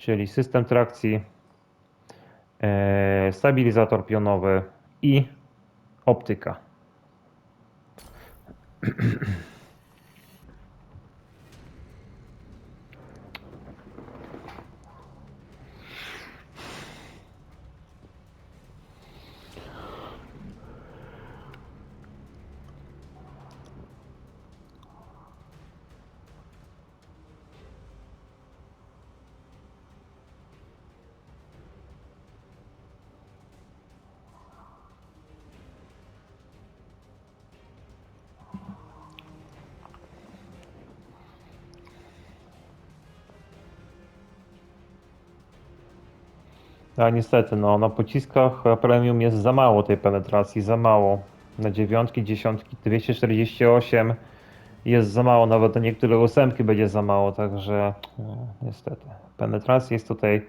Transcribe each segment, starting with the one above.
czyli system trakcji, e, stabilizator pionowy i optyka. A niestety, no, na pociskach premium jest za mało tej penetracji, za mało. Na dziewiątki, dziesiątki, 248 jest za mało, nawet na niektóre ósemki będzie za mało, także no, niestety. Penetracji jest tutaj,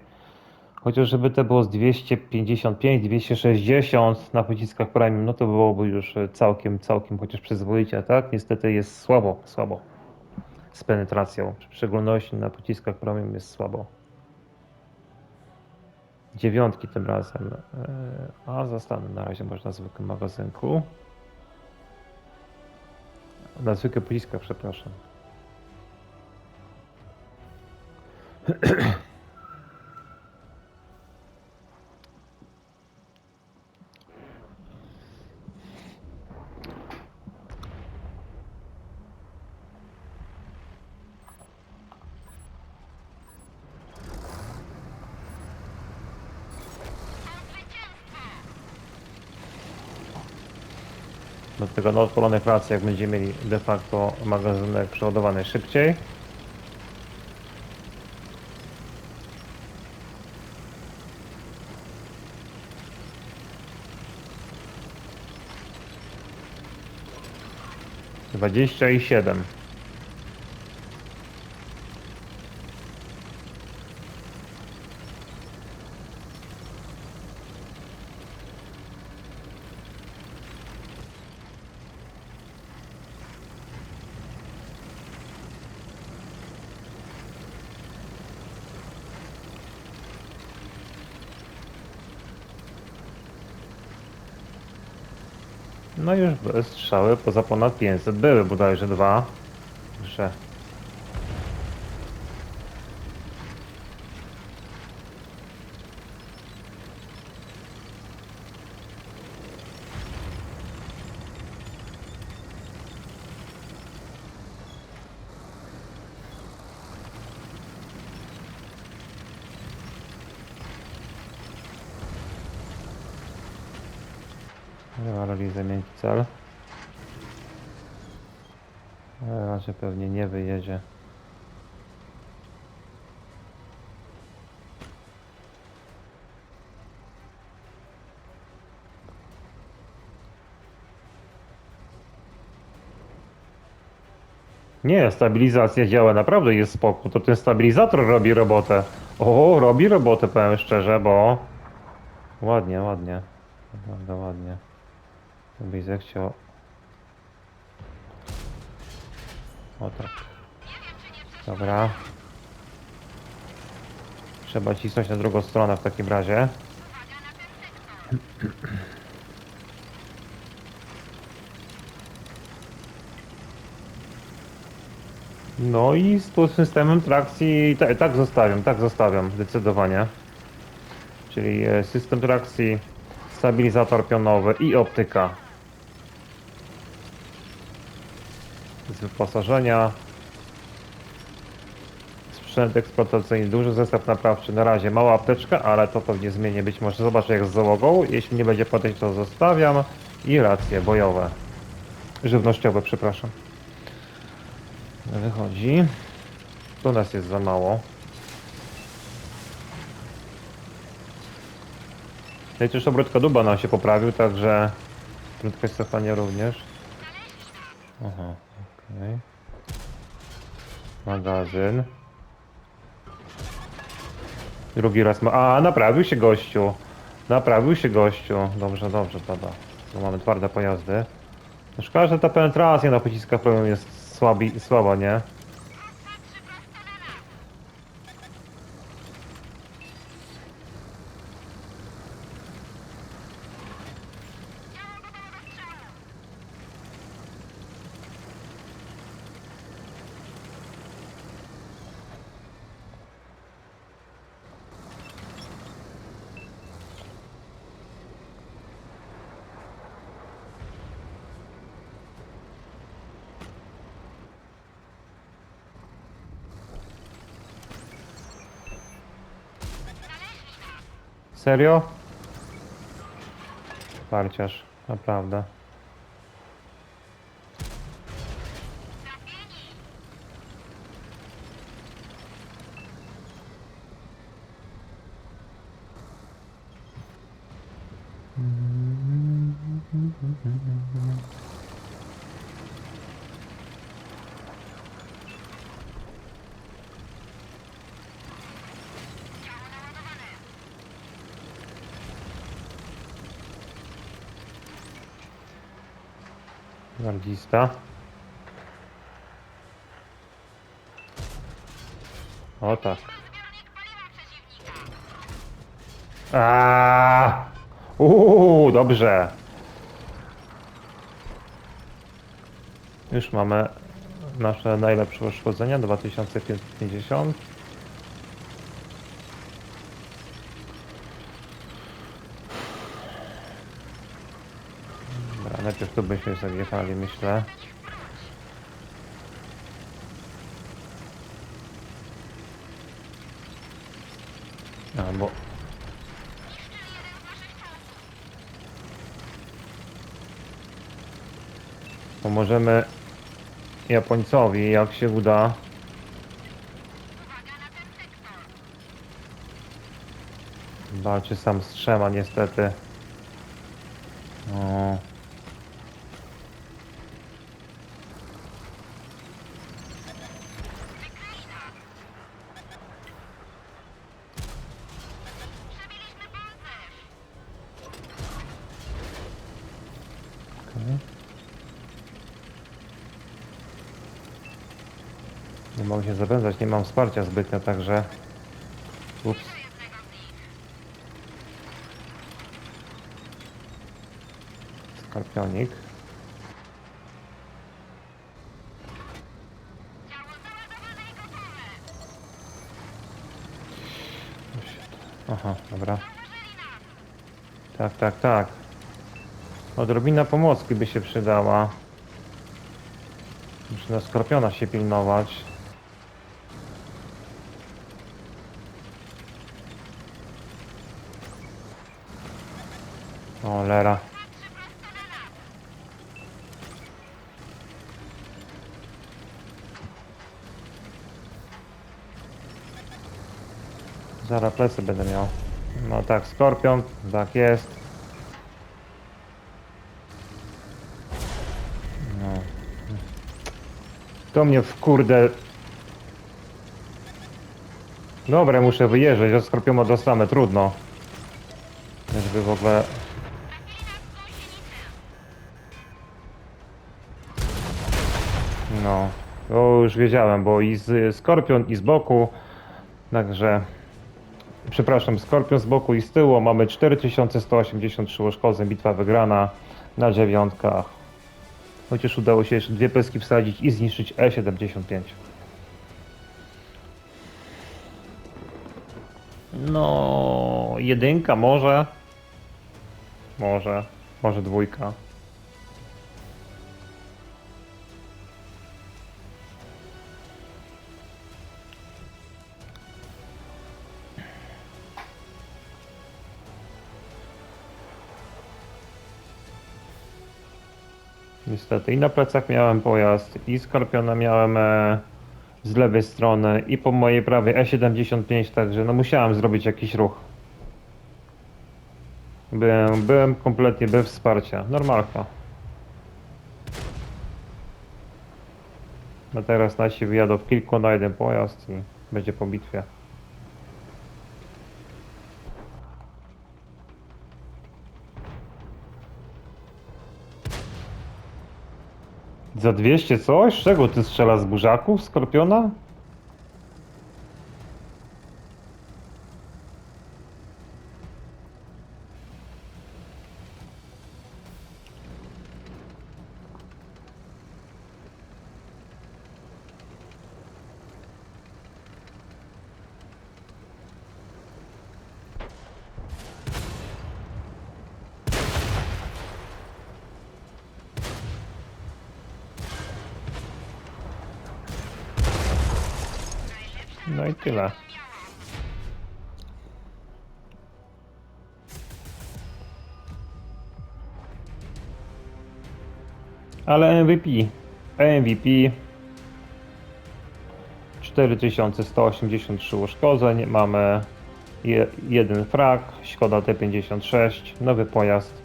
chociaż żeby to było z 255, 260 na pociskach premium, no to byłoby już całkiem, całkiem chociaż przyzwoicie, tak niestety jest słabo, słabo z penetracją, w szczególności na pociskach premium jest słabo. Dziewiątki tym razem. e, A zostanę na razie może na zwykłym magazynku. Na zwykłych pociskach, przepraszam. Dlatego na odpalonych racjach będziemy mieli de facto magazynek przeładowany szybciej. Dwadzieścia i siedem. No już były strzały poza ponad 500. Były bodajże dwa. Że Robi zamienić cel. Ale raczej pewnie nie wyjedzie. Nie, stabilizacja działa naprawdę jest spoko. To ten stabilizator robi robotę. O, robi robotę, powiem szczerze, bo ładnie, ładnie. Naprawdę ładnie. Byś zechciał. O tak. Dobra. Trzeba cisnąć na drugą stronę w takim razie. No i z systemem trakcji tak, tak zostawiam, tak zostawiam, zdecydowanie. Czyli e, system trakcji, stabilizator pionowy i optyka. Z wyposażenia. Sprzęt eksploatacyjny, duży zestaw naprawczy. Na razie mała apteczka, ale to pewnie zmienię. Być może zobaczę jak z załogą. Jeśli nie będzie podejść, to zostawiam. I racje bojowe. Żywnościowe, przepraszam. Wychodzi. Tu nas jest za mało. No i też obrót kadłuba nam się poprawił, także prędkość cofania również. Aha, okej. Magazyn. Drugi raz ma... A, naprawił się gościu. Naprawił się gościu. Dobrze, dobrze, pada. Bo mamy twarde pojazdy. Szkoda, że ta penetracja na pociskach premium jest słabi, słaba, nie? Serio? Parciarz, naprawdę. Gardista. O tak. Uuu, dobrze. Już mamy nasze najlepsze uszkodzenia 2550. Dobra, najpierw tu byśmy zajechali, myślę. Albo... Pomożemy Japońcowi, jak się uda. Walczy sam z trzema, niestety. Mogę się zawędzać, nie mam wsparcia zbytnio, także... Ups. Skorpionik. Aha, dobra. Tak, tak, tak. Odrobina pomocki by się przydała. Muszę na skorpiona się pilnować. O, lera. Zaraz plecy będę miał. No tak, skorpion, tak jest. No. To mnie w kurde. Dobra, muszę wyjeżdżać, od skorpiona dostanę, trudno. Żeby w ogóle... już wiedziałem, bo i z skorpion i z boku, także... Przepraszam, skorpion z boku i z tyłu, mamy 4183 uszkodzeń, bitwa wygrana na dziewiątkach. Chociaż udało się jeszcze dwie pyski wsadzić i zniszczyć E E75. No, jedynka może. Może, może dwójka. Niestety i na plecach miałem pojazd i Skorpiona miałem e, z lewej strony i po mojej prawej E75, także no musiałem zrobić jakiś ruch. Byłem, byłem kompletnie bez wsparcia. Normalka. No teraz nasi wyjadą w kilku na jeden pojazd i będzie po bitwie. Za 200 coś? Czego ty strzelasz z burzaków? Skorpiona? No i tyle. Ale MVP. MVP. 4183 uszkodzeń. Mamy je, jeden frag. Szkoda T56. Nowy pojazd.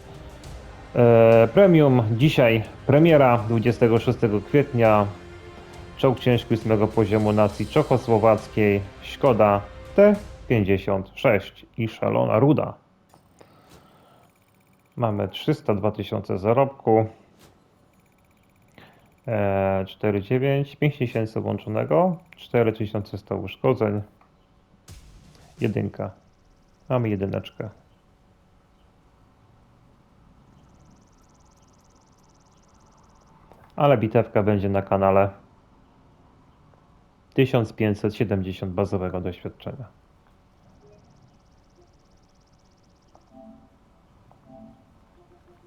E, premium. Dzisiaj premiera 26 kwietnia czołg ciężki 8 poziomu nacji czechosłowackiej, Skoda T56 i szalona ruda. Mamy 302 tysiące zarobku. E, 4,9, 5 tysięcy włączonego, 4100 uszkodzeń, jedynka. Mamy jedyneczkę. Ale bitewka będzie na kanale 1570 bazowego doświadczenia.